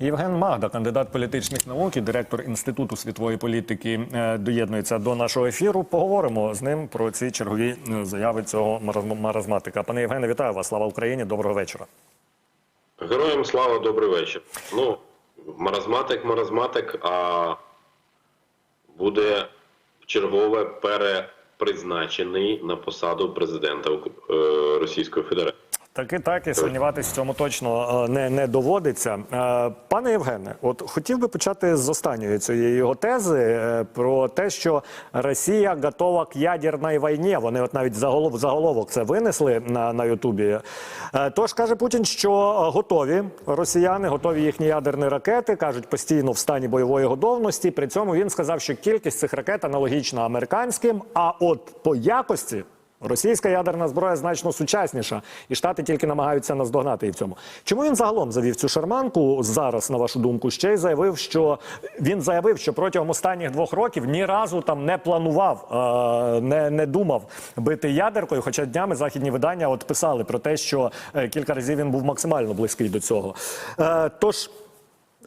Євген Магда, кандидат політичних наук і директор Інституту світової політики, е, доєднується до нашого ефіру. Поговоримо з ним про ці чергові е, заяви цього маразматика. Пане Євгене, вітаю вас. Слава Україні! Доброго вечора. Героям слава, добрий вечір. Ну, маразматик, маразматик, а буде чергове перепризначений на посаду президента е, Російської Федерації. Так і так, і сумніватись в цьому точно е, не, не доводиться. Е, Пане Євгене, от хотів би почати з останньої цієї його тези е, про те, що Росія готова к ядерній війні. Вони от навіть заголов, заголовок це винесли на, на Ютубі. Тож каже Путін, що готові росіяни, готові їхні ядерні ракети, кажуть постійно в стані бойової готовності. При цьому він сказав, що кількість цих ракет аналогічна американським. А от по якості Російська ядерна зброя значно сучасніша, і штати тільки намагаються наздогнати її в цьому. Чому він загалом завів цю шарманку зараз, на вашу думку? Ще й заявив, що він заявив, що протягом останніх двох років ні разу там не планував, е, не, не думав бити ядеркою. Хоча днями західні видання от писали про те, що е, кілька разів він був максимально близький до цього. Е, Тож,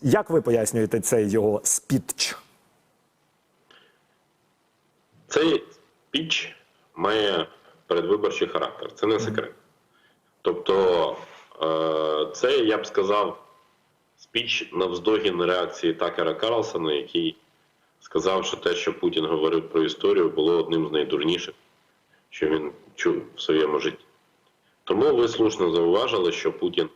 як ви пояснюєте цей його спітч? Цей піч має передвиборчий характер, це не секрет. Тобто, е, це, я б сказав, спіч навздогін реакції Такера Карлсона, який сказав, що те, що Путін говорив про історію, було одним з найдурніших, що він чув в своєму житті. Тому ви слушно зауважили, що Путін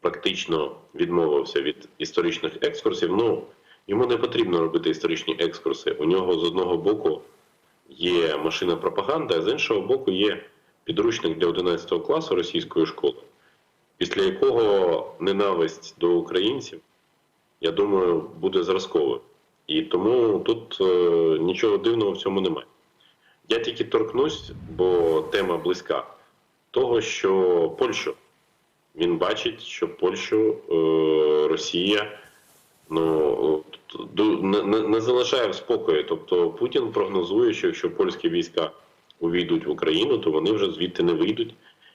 практично відмовився від історичних екскурсів. Ну, йому не потрібно робити історичні екскурси. У нього з одного боку є машина пропаганди, а з іншого боку є підручник для 11 класу російської школи, після якого ненависть до українців, я думаю, буде зразковою. І тому тут е, нічого дивного в цьому немає. Я тільки торкнусь, бо тема близька, того, що Польщу він бачить, що Польщу е, Росія ну, не, не, не залишає в спокої. Тобто Путін прогнозує, що якщо польські війська увійдуть в Україну, то вони вже звідти не вийдуть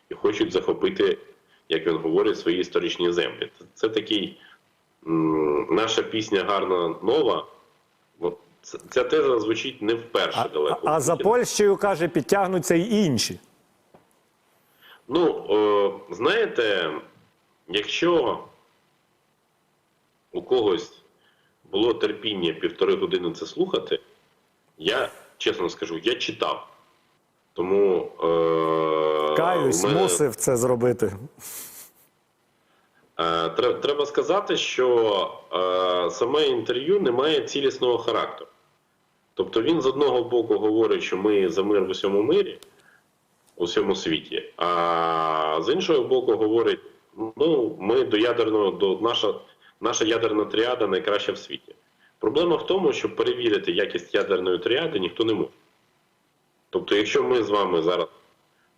і хочуть захопити, як він говорить, свої історичні землі. Це, це такий м, наша пісня гарна нова. Ця теза звучить не вперше А, далеко. а за Польщею каже, підтягнуться й інші. Ну, о, знаєте, якщо у когось було терпіння півтори години це слухати, я чесно скажу, я читав. Тому е, Каюсь, мене- мусив це зробити. Е, Треба сказати, що е, саме інтерв'ю не має цілісного характеру. Тобто він з одного боку говорить, що ми за мир в усьому мирі, у всьому світі, а з іншого боку говорить, ну, ми до ядерного, до наша, наша ядерна тріада найкраща в світі. Проблема в тому, що перевірити якість ядерної тріади ніхто не може. Тобто, якщо ми з вами зараз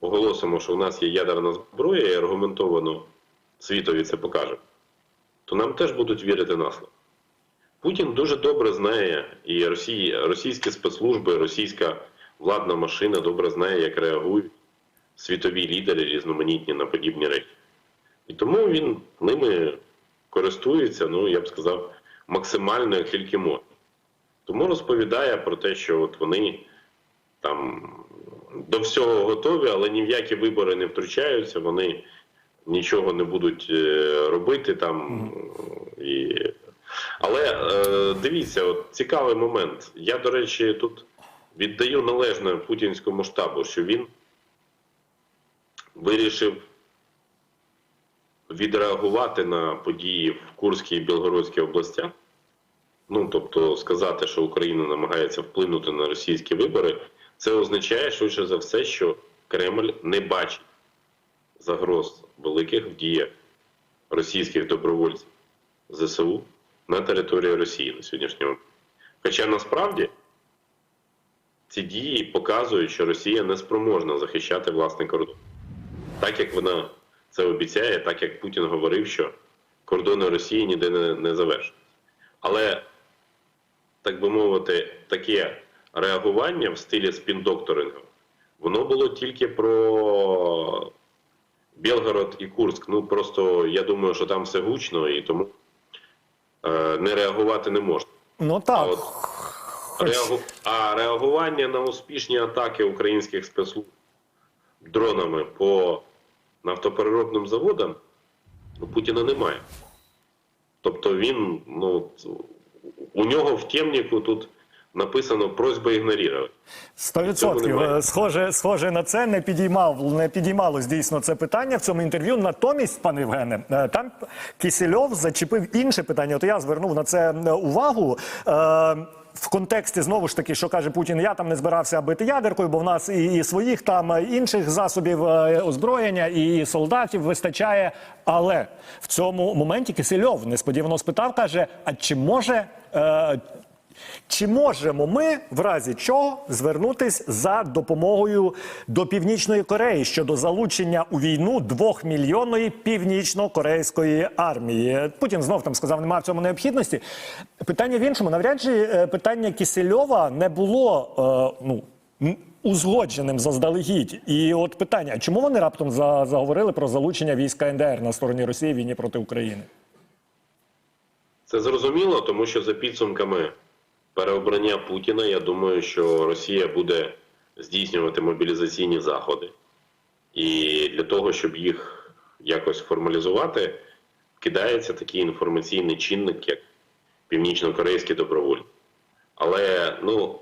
оголосимо, що у нас є ядерна зброя і аргументовано світові це покаже, то нам теж будуть вірити на слово. Путін дуже добре знає, і Росії, російські спецслужби, російська владна машина добре знає, як реагують світові лідери різноманітні на подібні речі. І тому він ними користується, ну я б сказав, максимально як тільки може. Тому розповідає про те, що от вони там до всього готові, але ні в які вибори не втручаються, вони нічого не будуть е, робити там. І... Але е, дивіться, от цікавий момент. Я, до речі, тут віддаю належне путінському штабу, що він вирішив відреагувати на події в Курській і Білгородській областях. Ну, тобто сказати, що Україна намагається вплинути на російські вибори, це означає швидше за все, що Кремль не бачить загроз великих в діях російських добровольців ЗСУ на території Росії на сьогоднішній момент. Хоча насправді ці дії показують, що Росія не спроможна захищати власний кордон. Так як вона це обіцяє, так як Путін говорив, що кордони Росії ніде не, не завершуються. Але, так би мовити, таке реагування в стилі спіндокторингу, воно було тільки про Білгород і Курск. Ну просто я думаю, що там все гучно, і тому е, не реагувати не можна. Ну так. от Реагу... А реагування на успішні атаки українських спецслужб дронами по нафтопереробним заводам у Путіна немає. Тобто він, ну, у нього в темнику тут написано просьба ігнорувати. Сто Цього відсотків. немає. Е, Схоже, схоже на це не підіймав, не підіймалось дійсно це питання в цьому інтерв'ю. Натомість, пане Євгене, е, там Кісельов зачепив інше питання. От я звернув на це е, увагу. В контексті знову ж таки, що каже Путін, я там не збирався бити ядеркою, бо в нас і, і своїх там е, інших засобів е, озброєння, і солдатів вистачає. Але в цьому моменті Кисельов несподівано спитав, каже: а чи може е, чи можемо ми в разі чого звернутись за допомогою до Північної Кореї щодо залучення у війну двохмільйонної північно-корейської армії? Путін знов там сказав, немає в цьому необхідності. Питання в іншому. Навряд чи е, питання Кісельова не було е, ну. Узгодженим заздалегідь, і от питання: чому вони раптом за, заговорили про залучення війська НДР на стороні Росії в війні проти України? Це зрозуміло, тому що за підсумками переобрання Путіна, я думаю, що Росія буде здійснювати мобілізаційні заходи. І для того, щоб їх якось формалізувати, кидається такий інформаційний чинник, як північно-корейські добровольці. Але, ну,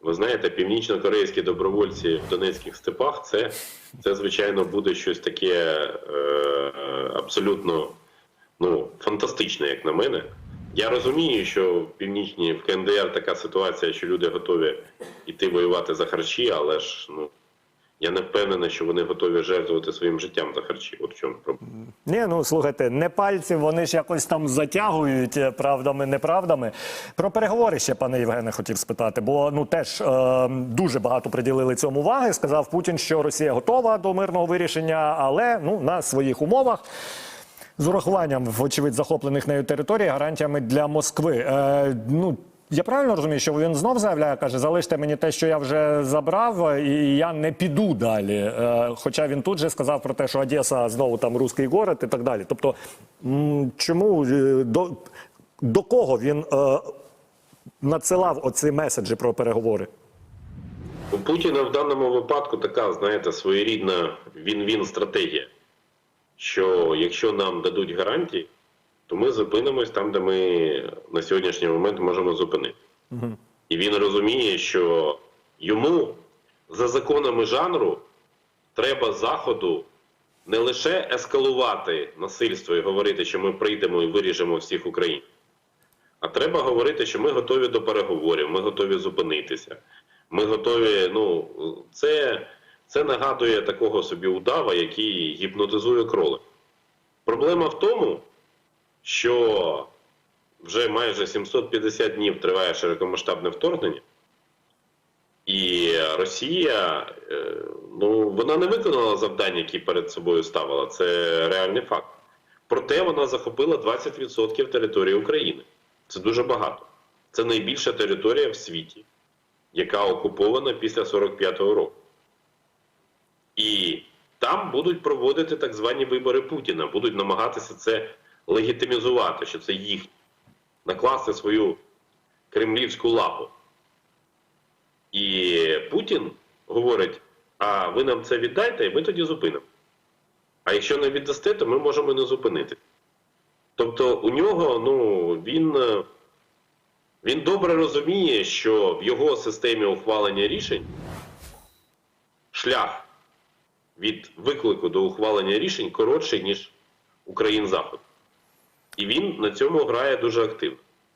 ви знаєте, північно-корейські добровольці в Донецьких степах це, це звичайно, буде щось таке е, абсолютно ну, фантастичне, як на мене. Я розумію, що в північній в КНДР така ситуація, що люди готові йти воювати за харчі, але ж ну я не впевнений, що вони готові жертвувати своїм життям за харчі. От в чому проблема. Ні, ну слухайте, не пальці, вони ж якось там затягують е, правдами, неправдами. Про переговори ще, пане Євгене, хотів спитати, бо ну теж е, дуже багато приділили цьому уваги. Сказав Путін, що Росія готова до мирного вирішення, але ну на своїх умовах. З урахуванням, вочевидь, захоплених нею територій, гарантіями для Москви. Е, ну, я правильно розумію, що він знов заявляє, каже, залиште мені те, що я вже забрав, і я не піду далі. Е, хоча він тут же сказав про те, що Одеса знову там руський город і так далі. Тобто, м, чому е, до, до кого він е, надсилав оці меседжі про переговори? У Путіна в даному випадку така, знаєте, своєрідна він-він стратегія. Що якщо нам дадуть гарантії, то ми зупинимось там, де ми на сьогоднішній момент можемо зупинити. І він розуміє, що йому за законами жанру треба заходу не лише ескалувати насильство і говорити, що ми прийдемо і виріжемо всіх українців, а треба говорити, що ми готові до переговорів, ми готові зупинитися. Ми готові. Ну, це, це нагадує такого собі удава, який гіпнотизує кроли. Проблема в тому, що вже майже 750 днів триває широкомасштабне вторгнення, і Росія е, ну, вона не виконала завдання, які перед собою ставила. Це реальний факт. Проте вона захопила 20% території України. Це дуже багато. Це найбільша територія в світі, яка окупована після 45-го року. І там будуть проводити так звані вибори Путіна, будуть намагатися це легітимізувати, що це їх, накласти свою кремлівську лапу. І Путін говорить: а ви нам це віддайте, і ми тоді зупинимо. А якщо не віддасте, то ми можемо не зупинити. Тобто у нього, ну, він, е, він добре розуміє, що в його системі ухвалення рішень шлях від виклику до ухвалення рішень коротший, ніж Україн Заход. І він на цьому грає дуже активно.